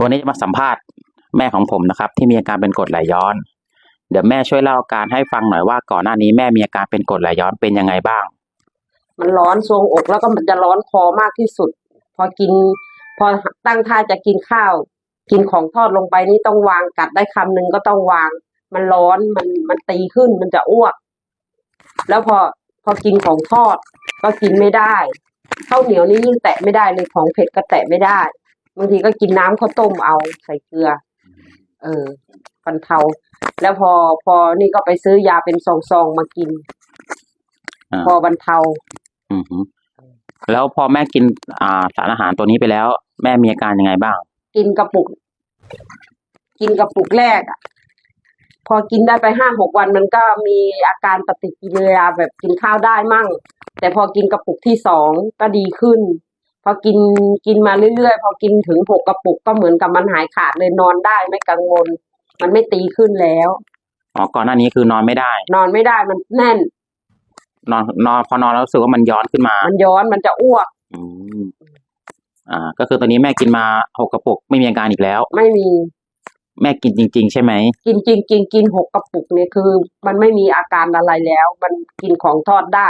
วันนี้จะมาสัมภาษณ์แม่ของผมนะครับ ที่มีอาการเป็นกรดไหลย้อน เดี๋ยวแม่ช่วยเล่าอาการให้ฟังหน่อยว่าก่อนหน้านี้แม่มีอาการเป็นกรดไหลย้อนเป็นยังไงบ้าง มันร้อนทรวงอกแล้วก็มันจะร้อนคอมากที่สุด พอกิน พอตั้งท่าจะกินข้าว กินของทอดลงไปนี่ต้องวางกัดได้คำหนึ่งก็ต้องวาง มันร้อนมันมันตีขึ้นมันจะอ้วก แล้วพอพอกินของทอดก็กินไม่ได้ข้าวเหนียวนี่ยิ่งแตะไม่ได้เลยของเผ็ดก็แตะไม่ได้ บางทีก็กินน้ำข้าวต้มเอาใส่เกลือ เออฟันเทา แล้วพอพอนี่ก็ไปซื้อยาเป็นซองๆมากิน อ่า พอบรรเทา อือฮึแล้วพอแม่กินอ่าสารอาหารตัวนี้ไปแล้ว แม่มีอาการยังไงบ้าง กินกระปุก กินกระปุกแรกอะพอกินได้ไปห้าหกวันมันก็มีอาการปฏิกิริยาแบบกินข้าวได้มั่ง แต่พอกินกระปุกที่สองก็ดีขึ้น พอกินกินมาเรื่อยๆ พอกินถึงหกกระปุกก็เหมือนกับมันหายขาดเลยนอนได้ไม่กังวล มันไม่ตีขึ้นแล้ว อ๋อก่อนหน้านี้คือนอนไม่ได้ นอนไม่ได้มันแน่น นอนนอนพอนอนแล้วรู้สึกว่ามันย้อนขึ้นมา มันย้อนมันจะอ้วก อืมอ่า ก็คือตอนนี้แม่กินมาหกกระปุกไม่มีอาการอีกแล้ว ไม่มี แม่กินจริง ๆ ใช่ไหม กินจริงกินกินหกกระปุกเนี่ยคือ มันไม่มีอาการอะไรแล้ว มันกินของทอดได้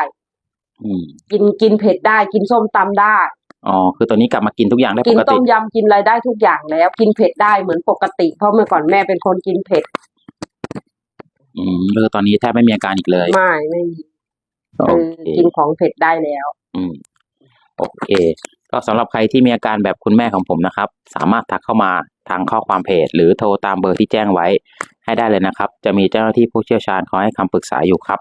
อืม กินกินเผ็ดได้กินส้มตำได้ อ๋อคือตอนนี้กลับมากินทุกอย่างได้กิปนกต้ติมยำกินอะไรได้ทุกอย่างแล้ว กินเผ็ดได้เหมือนปกติ เพราะเมื่อก่อนแม่เป็นคนกินเผ็ดอืมคือตอนนี้แทบไม่มีอาการอีกเลยไม่ไม่มีโอคือเคกินของเผ็ดได้แล้ว อืมโอเค ก็สำหรับใครที่มีอาการแบบคุณแม่ของผมนะครับ สามารถทักเข้ามาทางข้อความเพจ หรือโทรตามเบอร์ที่แจ้งไว้ให้ได้เลยนะครับ จะมีเจ้าหน้าที่ผู้เชี่ยวชาญคอยให้คำปรึกษาอยู่ครับ